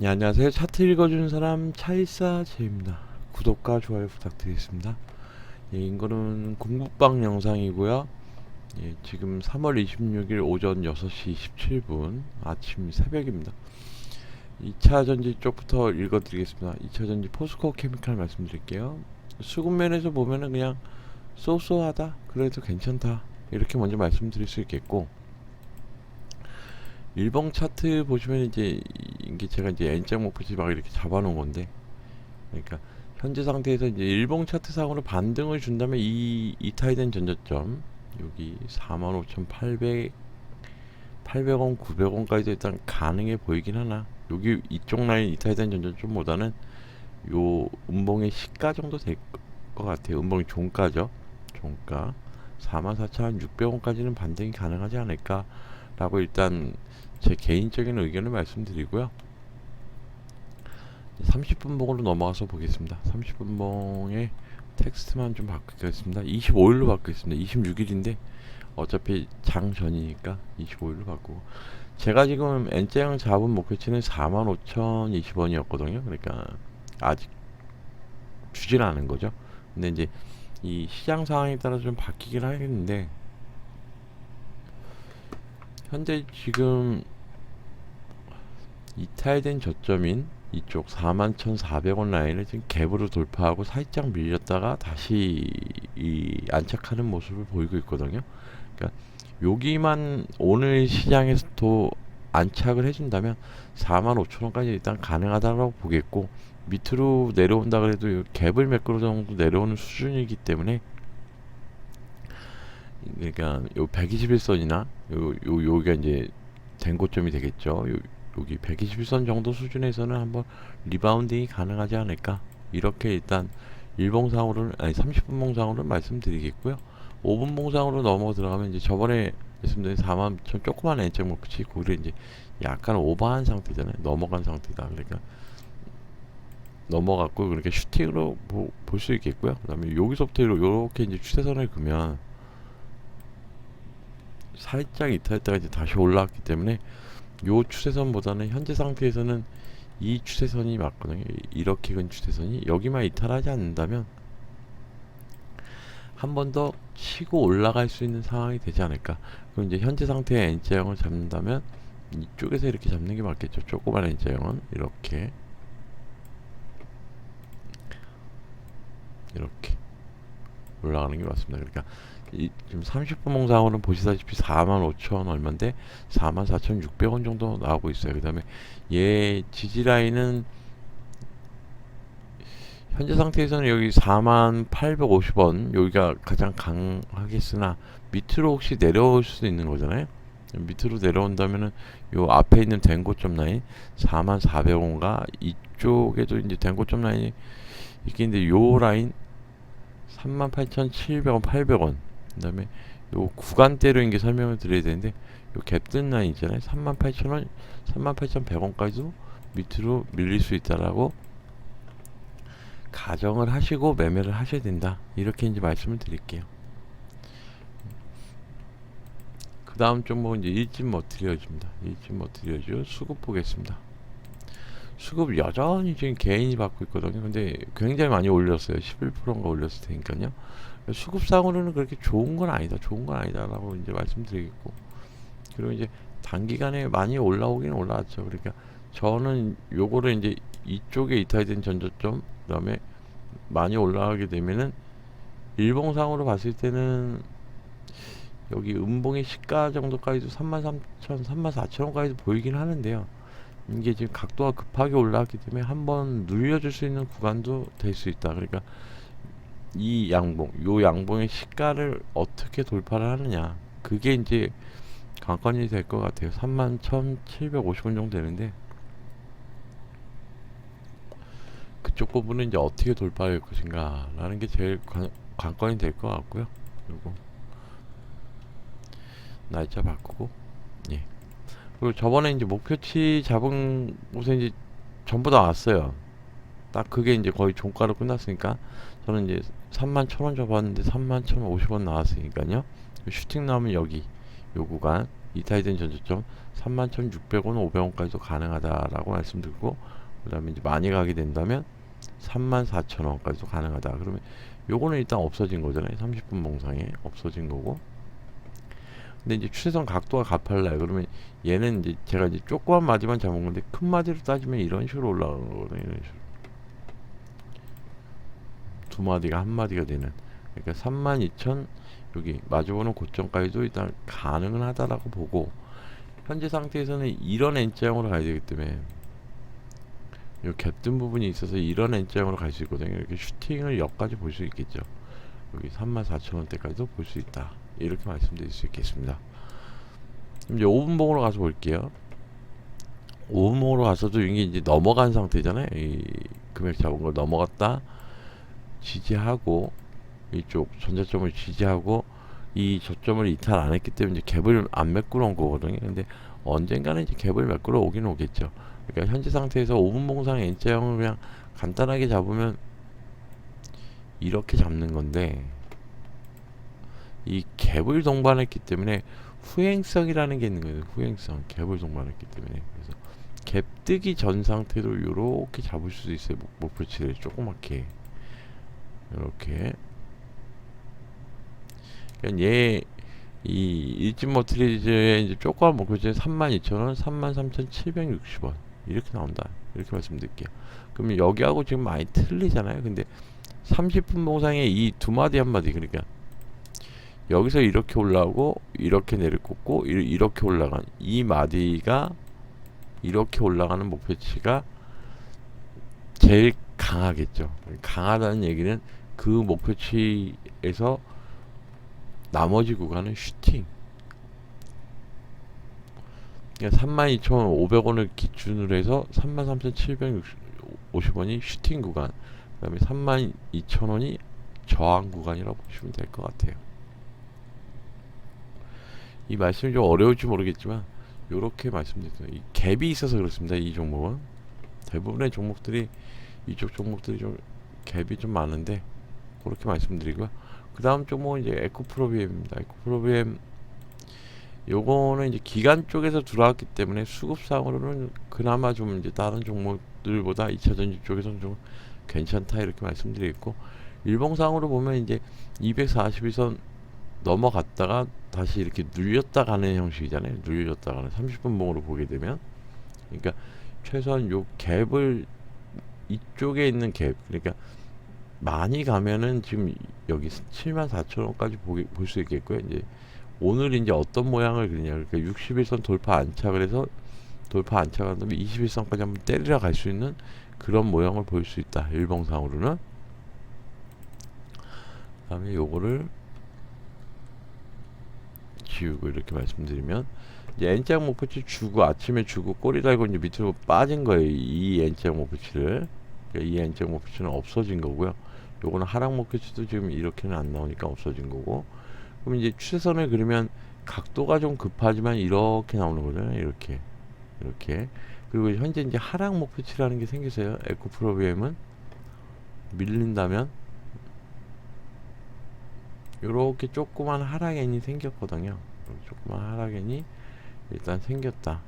네, 안녕하세요. 차트 읽어주는 사람 차이사 제입니다. 구독과 좋아요 부탁드리겠습니다. 예, 이거는 공부방 영상이고요. 예, 지금 3월 26일 오전 6시 27분 아침 새벽입니다. 2차 전지 쪽부터 읽어드리겠습니다. 2차 전지 포스코 케미칼 말씀드릴게요. 수급면에서 보면은 그냥 쏘쏘하다 그래도 괜찮다 이렇게 먼저 말씀드릴 수 있겠고 일봉 차트 보시면 이제 이게 제가 이제 N자 목표치 막 이렇게 잡아놓은 건데 그러니까 현재 상태에서 이제 일봉 차트 상으로 반등을 준다면 이 이타이된 전저점 여기 45,800 800원, 900원까지도 일단 가능해 보이긴 하나 여기 이쪽 라인 이타이된 전저점보다는 요 음봉의 시가 정도 될 것 같아요. 음봉이 종가죠. 종가 44,600원까지는 반등이 가능하지 않을까 라고 일단 제 개인적인 의견을 말씀드리고요. 30분봉으로 넘어가서 보겠습니다. 30분봉의 텍스트만 좀 바꾸겠습니다. 25일로 바꾸겠습니다. 26일인데 어차피 장 전이니까 25일로 바꾸고 제가 지금 N자형 잡은 목표치는 45,020원이었거든요. 그러니까 아직 주진 않은 거죠. 근데 이제 이 시장 상황에 따라 좀 바뀌긴 하겠는데 현재 지금 이탈된 저점인 이쪽 41,400원 라인을 지금 갭으로 돌파하고 살짝 밀렸다가 다시 이 안착하는 모습을 보이고 있거든요. 그러니까 여기만 오늘 시장에서 도 안착을 해준다면 45,000원까지 일단 가능하다고 보겠고 밑으로 내려온다 그래도 이 갭을 매끄러 정도 내려오는 수준이기 때문에 그러니까 요 121선이나 요, 요 요가 이제 된 고점이 되겠죠. 요, 여기 121선 정도 수준에서는 한번 리바운딩이 가능하지 않을까? 이렇게 일단 일봉상으로는 아니 30분 봉상으로는 말씀드리겠고요. 5분 봉상으로 넘어 들어가면 이제 저번에 말씀드린 4만 전 조그만 N자 목표치 고를 이제 약간 오버한 상태잖아요. 넘어간 상태다. 그러니까 넘어갔고 그렇게 슈팅으로 볼수 있겠고요. 그 다음에 여기서부터 이렇게 이제 추세선을 그면 살짝 이탈했다가 이제 다시 올라왔기 때문에 요 추세선보다는 현재 상태에서는 이 추세선이 맞거든요. 이렇게 근 추세선이 여기만 이탈하지 않는다면 한 번 더 치고 올라갈 수 있는 상황이 되지 않을까. 그럼 이제 현재 상태의 N자형을 잡는다면 이쪽에서 이렇게 잡는 게 맞겠죠. 조그만 N자형은 이렇게 이렇게 올라가는 게 맞습니다. 그러니까 이, 지금 30분 몽상으로는 보시다시피 45,000원 얼마인데 44,600원 정도 나오고 있어요. 그 다음에 얘 지지라인은 현재 상태에서는 여기 4850원 여기가 가장 강하겠으나 밑으로 혹시 내려올 수도 있는 거잖아요. 밑으로 내려온다면은 요 앞에 있는 된고점 라인 4400원과 이쪽에도 이제 된고점 라인이 있겠는데 요 라인 38,700원, 800원. 그 다음에 요 구간대로 이게 설명을 드려야 되는데 요 갭든 라인 있잖아요. 38,000원, 38,100원까지도 밑으로 밀릴 수 있다라고 가정을 하시고 매매를 하셔야 된다. 이렇게 이제 말씀을 드릴게요. 그 다음 종목은 이제 일진 머티리얼즈입니다. 일진 머티리얼즈 수급 보겠습니다. 수급 여전히 지금 개인이 받고 있거든요. 근데 굉장히 많이 올렸어요. 11%인가 올렸을 테니까요. 수급상으로는 그렇게 좋은 건 아니다. 좋은 건 아니다라고 이제 말씀드리겠고. 그리고 이제 단기간에 많이 올라오긴 올라왔죠. 그러니까 저는 요거를 이제 이쪽에 이탈된 전저점 그다음에 많이 올라가게 되면은 일봉상으로 봤을 때는 여기 음봉의 시가 정도까지도 33,000, 34,000원까지도 보이긴 하는데요. 이게 지금 각도가 급하게 올라왔기 때문에 한번 눌려줄 수 있는 구간도 될 수 있다. 그러니까 이 양봉, 요 양봉의 시가를 어떻게 돌파를 하느냐. 그게 이제 관건이 될 것 같아요. 31,750원 정도 되는데 그쪽 부분은 이제 어떻게 돌파할 것인가 라는 게 제일 관, 관건이 될 것 같고요. 그리고 날짜 바꾸고 예. 그리고 저번에 이제 목표치 잡은 곳에 이제 전부 다 왔어요. 딱 그게 이제 거의 종가로 끝났으니까 저는 이제 3만 천원 잡았는데 3만 천원 50원 나왔으니까요. 슈팅 나오면 여기 요 구간 이타이든 전저점 31,600원, 500원까지도 가능하다라고 말씀드리고 그 다음에 이제 많이 가게 된다면 34,000원까지도 가능하다. 그러면 요거는 일단 없어진 거잖아요. 30분 봉상에 없어진 거고. 근데 이제 추세선 각도가 가팔라요. 그러면 얘는 이제 제가 이제 조그만 마디만 잡은 건데 큰 마디로 따지면 이런 식으로 올라가는 거거든요. 이런 식으로. 두 마디가 한 마디가 되는. 그러니까 32,000 여기 마주보는 고점까지도 일단 가능은 하다라고 보고 현재 상태에서는 이런 N자형으로 가야 되기 때문에 이 갭든 부분이 있어서 이런 N자형으로 갈 수 있거든요. 이렇게 슈팅을 여기까지 볼 수 있겠죠. 여기 34,000원대까지도 볼 수 있다. 이렇게 말씀드릴 수 있겠습니다. 이제 5분봉으로 가서 볼게요. 5분봉으로 가서도 이게 이제 넘어간 상태잖아요. 이 금액 잡은 걸 넘어갔다 지지하고 이쪽 전자점을 지지하고 이 저점을 이탈 안 했기 때문에 이제 갭을 안 메꾸러 온 거거든요. 근데 언젠가는 이제 갭을 메꾸러 오긴 오겠죠. 그러니까 현재 상태에서 5분 봉상 N자형을 그냥 간단하게 잡으면 이렇게 잡는 건데 이 갭을 동반했기 때문에 후행성이라는 게 있는 거예요. 후행성 갭을 동반했기 때문에 그래서 갭 뜨기 전 상태로 이렇게 잡을 수도 있어요. 목- 목표치를 조그맣게 이렇게 그러니까 얘이 일진 머트리즈의 이제 조그만 목표치 32,000원, 33,760원 이렇게 나온다. 이렇게 말씀드릴게요. 그러면 여기하고 지금 많이 틀리잖아요. 근데 30분 봉상에 이 두 마디 한 마디 그러니까 여기서 이렇게 올라오고 이렇게 내리꽂고 이- 이렇게 올라간 이 마디가 이렇게 올라가는 목표치가 제일 강하겠죠. 강하다는 얘기는 그 목표치에서 나머지 구간은 슈팅. 그러니까 32,500원을 기준으로 해서 33,750원이 슈팅 구간, 그 다음에 32,000원이 저항 구간이라고 보시면 될 것 같아요. 이 말씀이 좀 어려울지 모르겠지만 이렇게 말씀드렸어요. 이 갭이 있어서 그렇습니다. 이 종목은 대부분의 종목들이 이쪽 종목들이 좀 갭이 좀 많은데 그렇게 말씀드리고요. 그 다음 종목은 이제 에코프로비엠입니다. 에코프로비엠 요거는 이제 기간 쪽에서 들어왔기 때문에 수급상으로는 그나마 좀 이제 다른 종목들보다 2차 전지 쪽에서는 좀 괜찮다 이렇게 말씀드리겠고 일봉상으로 보면 이제 241선 넘어갔다가 다시 이렇게 눌렸다 가는 형식이잖아요. 눌렸다 가는 30분 봉으로 보게 되면 그러니까 최소한 요 갭을 이쪽에 있는 갭 그러니까 많이 가면은 지금 여기 74,000원까지 볼 수 있겠고요. 이제 오늘 이제 어떤 모양을 그리냐. 그러니까 61선 돌파 안착을 해서 돌파 안착한 다음에 21선까지 한번 때리러 갈 수 있는 그런 모양을 보일 수 있다. 일봉상으로는. 그다음에 요거를 지우고 이렇게 말씀드리면 이제 N자 목표치 주고 아침에 주고 꼬리 달고 이제 밑으로 빠진 거예요. 이 N자 목표치를. 그러니까 이 N자 목표치는 없어진 거고요. 요거는 하락 목표치도 지금 이렇게는 안 나오니까 없어진 거고. 그럼 이제 추세선을 그리면 각도가 좀 급하지만 이렇게 나오는 거잖아요. 이렇게. 이렇게. 그리고 현재 이제 하락 목표치라는 게 생겼어요. 에코 프로비엠은 밀린다면 요렇게 조그만 하락엔이 생겼거든요. 조그만 하락엔이 일단 생겼다.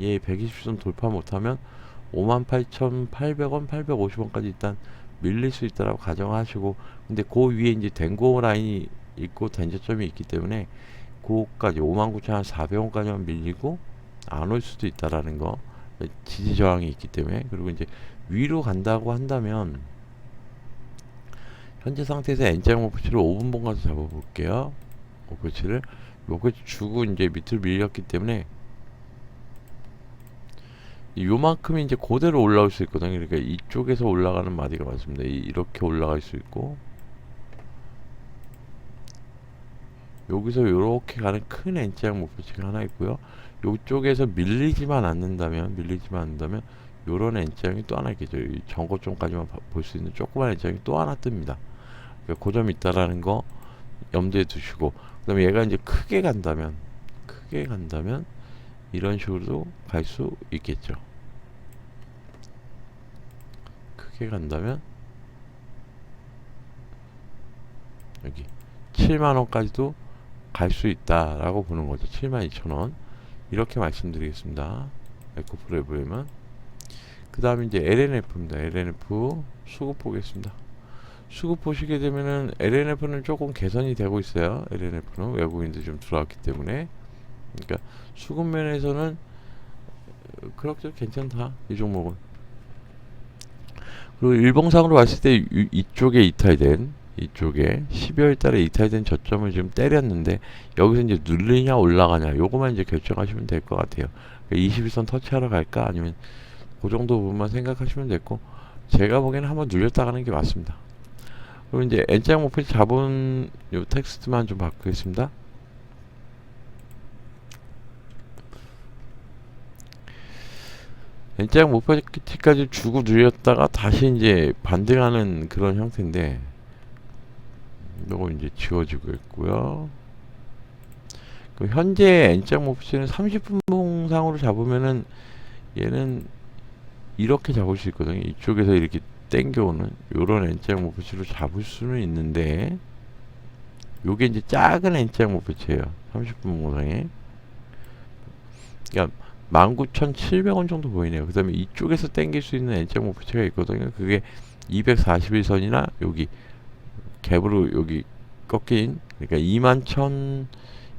얘 120선 돌파 못하면 58,800원, 850원까지 일단 밀릴 수 있다라고 가정하시고 근데 그 위에 이제 댕고 라인이 있고 댄저점이 있기 때문에 그거까지 59,400원까지만 밀리고 안 올 수도 있다라는 거 지지 저항이 있기 때문에 그리고 이제 위로 간다고 한다면 현재 상태에서 N자형 목표치를 5분봉 가서 잡아볼게요. 목표치를 목표치 주고 이제 밑으로 밀렸기 때문에 요만큼 이제 그대로 올라올 수 있거든요. 그러니까 이쪽에서 올라가는 마디가 맞습니다. 이- 이렇게 올라갈 수 있고 여기서 이렇게 가는 큰 N자형 목표치가 하나 있고요. 요쪽에서 밀리지만 않는다면 밀리지만 않는다면 요런 N자형이 또 하나 있겠죠. 이 전고점까지만 볼 수 있는 조그만 N자형이 또 하나 뜹니다. 그러니까 고점이 있다라는 거 염두에 두시고 그 다음에 얘가 이제 크게 간다면 크게 간다면 이런 식으로도 갈 수 있겠죠. 크게 간다면 여기 7만 원까지도 갈 수 있다라고 보는 거죠. 72,000원. 이렇게 말씀드리겠습니다. 보면 그 다음에 이제 LNF입니다. LNF 수급 보겠습니다. 수급 보시게 되면은 LNF는 조금 개선이 되고 있어요. LNF는 외국인들 좀 들어왔기 때문에 그러니까 수급 면에서는 그렇게 괜찮다 이 종목은. 그리고 일봉상으로 봤을 때 이- 이쪽에 이탈된 이쪽에 12월 달에 이탈된 저점을 지금 때렸는데 여기서 이제 눌리냐 올라가냐 요거만 이제 결정하시면 될 것 같아요. 21선 터치하러 갈까 아니면 그 정도 부분만 생각하시면 됐고 제가 보기에는 한번 눌렸다 가는 게 맞습니다. 그리고 이제 N자 목표 잡은 요 텍스트만 좀 바꾸겠습니다. N자 목표치까지 주고 눌렸다가 다시 이제 반등하는 그런 형태인데 요거 이제 지워지고 있고요. 그 현재 N자 목표치는 30분 상으로 잡으면은 얘는 이렇게 잡을 수 있거든요. 이쪽에서 이렇게 땡겨오는 요런 N자 목표치로 잡을 수는 있는데 요게 이제 작은 N자 목표치예요. 30분 모상에. 그러니까 19,700원 정도 보이네요. 그 다음에 이쪽에서 땡길 수 있는 N자 목표치가 있거든요. 그게 241선이나 여기 갭으로 여기 꺾인 그러니까 2만 1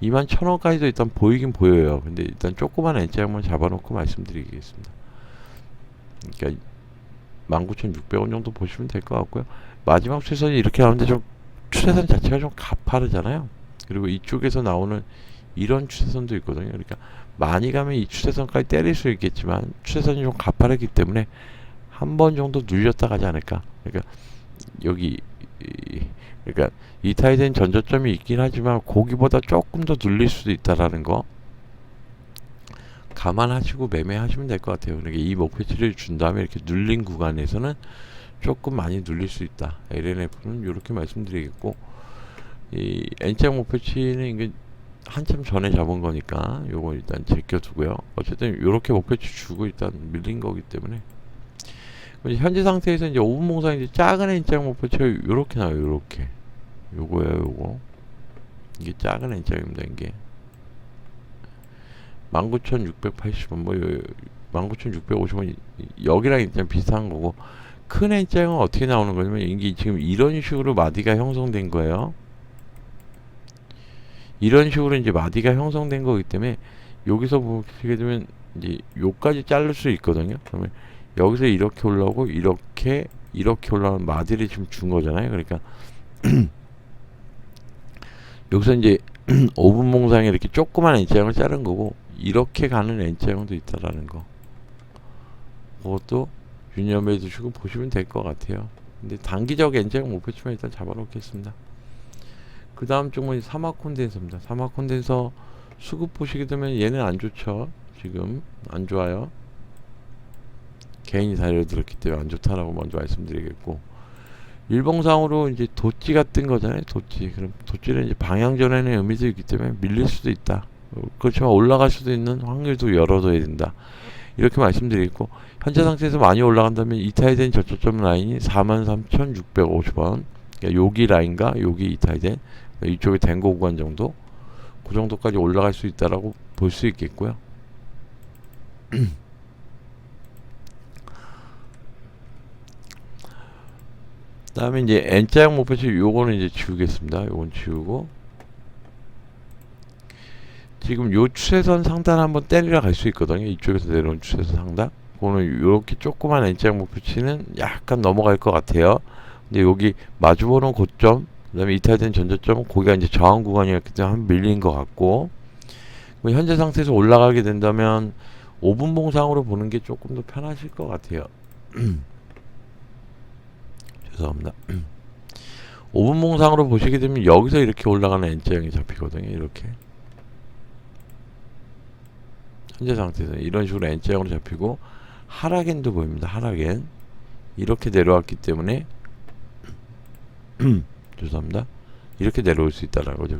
2만 1,000원까지도 일단 보이긴 보여요. 근데 일단 조그만 N자 한번 잡아놓고 말씀드리겠습니다. 그러니까 19,600원 정도 보시면 될 것 같고요. 마지막 추세선이 이렇게 나오는데 좀 추세선 자체가 좀 가파르잖아요. 그리고 이쪽에서 나오는 이런 추세선도 있거든요. 그러니까 많이 가면 이 추세선까지 때릴 수 있겠지만 추세선이 좀 가파르기 때문에 한 번 정도 눌렸다 가지 않을까. 그러니까 여기 이, 그러니까 이 타이된 전저점이 있긴 하지만 고기보다 조금 더 눌릴 수도 있다라는 거 감안하시고 매매하시면 될 것 같아요. 그러니까 이 목표치를 준 다음에 이렇게 눌린 구간에서는 조금 많이 눌릴 수 있다. LNF는 이렇게 말씀드리겠고 이 N자 목표치는 이게 한참 전에 잡은 거니까 요거 일단 제껴두고요. 어쨌든 이렇게 목표치 주고 일단 밀린 거기 때문에 현재 상태에서 이제 5분 봉상 이제 작은 N자 목표치가 요렇게 나와요. 요렇게 요거예요. 요거 이게 작은 N자입니다. 이게 19,680원 뭐 19,650원 여기랑 일단 비슷한 거고 큰 N자는 어떻게 나오는 거냐면 이게 지금 이런 식으로 마디가 형성된 거예요. 이런 식으로 이제 마디가 형성된 거기 때문에 여기서 보시게 되면 이제 요까지 자를 수 있거든요. 그러면 여기서 이렇게 올라오고 이렇게 이렇게 올라오는 마디를 지금 준 거잖아요. 그러니까 여기서 이제 5분 봉상에 이렇게 조그만 N자형을 자른 거고 이렇게 가는 N자형도 있다라는 거. 그것도 유념해 두시고 보시면 될 것 같아요. 근데 단기적 N자형 목표치만 일단 잡아놓겠습니다. 그 다음 종목이 사막 콘덴서입니다. 사막 콘덴서 수급 보시게 되면 얘는 안 좋죠. 지금 안 좋아요. 개인이 달려들었기 때문에 안 좋다라고 먼저 말씀드리겠고 일봉상으로 이제 도찌가 뜬 거잖아요. 도찌. 그럼 도찌는 이제 방향 전환의 의미도 있기 때문에 밀릴 수도 있다. 어, 그렇지만 올라갈 수도 있는 확률도 열어둬야 된다. 이렇게 말씀드리고 현재 상태에서 많이 올라간다면 이탈된 저점 라인이 43,650원. 그러니까 여기 라인과 여기 이탈된 이쪽에 댕고 구간 정도 그 정도까지 올라갈 수 있다라고 볼 수 있겠고요. 다음에 이제 N자형 목표치 요거는 이제 지우겠습니다. 요건 지우고 지금 요 추세선 상단 한번 때리러 갈 수 있거든요. 이쪽에서 내려온 추세선 상단. 그거는 요렇게 조그만 N자형 목표치는 약간 넘어갈 것 같아요. 근데 여기 마주보는 고점 그다음에 이탈된 전저점은 거기가 이제 저항 구간이었기 때문에 한 밀린 것 같고 뭐 현재 상태에서 올라가게 된다면 5분 봉상으로 보는 게 조금 더 편하실 것 같아요. 죄송합니다. 5분 봉상으로 보시게 되면 여기서 이렇게 올라가는 N자형이 잡히거든요. 이렇게 현재 상태에서 이런 식으로 N자형으로 잡히고 하락엔도 보입니다. 하락엔 이렇게 내려왔기 때문에 죄송합니다. 이렇게 내려올 수 있다라는 거죠.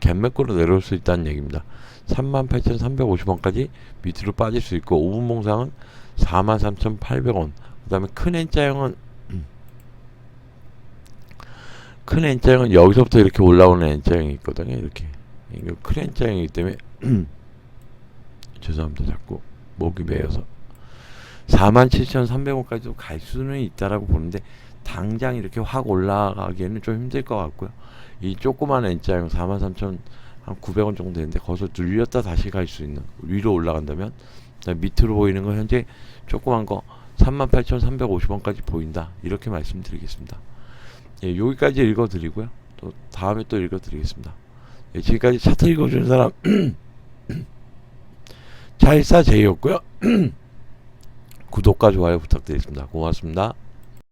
갭맥으로 내려올 수 있다는 얘기입니다. 38,350원까지 밑으로 빠질 수 있고 5분 봉상은 43,800원. 그다음에 큰 N자형은 큰 N자형은 여기서부터 이렇게 올라오는 N자형이 있거든요. 이렇게 이거 크랜짜이기 때문에 죄송합니다. 자꾸 목이 메여서 47,300원까지도 갈 수는 있다라고 보는데 당장 이렇게 확 올라가기에는 좀 힘들 것 같고요. 이 조그만 N자형 43,900원 정도 되는데 거기서 눌렸다 다시 갈 수 있는 위로 올라간다면 밑으로 보이는 거 현재 조그만 거 38,350원까지 보인다 이렇게 말씀드리겠습니다. 예, 여기까지 읽어드리고요. 또 다음에 또 읽어드리겠습니다. 예, 지금까지 차트 읽어주는 사람 차일사 제이였고요. 구독과 좋아요 부탁드리겠습니다. 고맙습니다.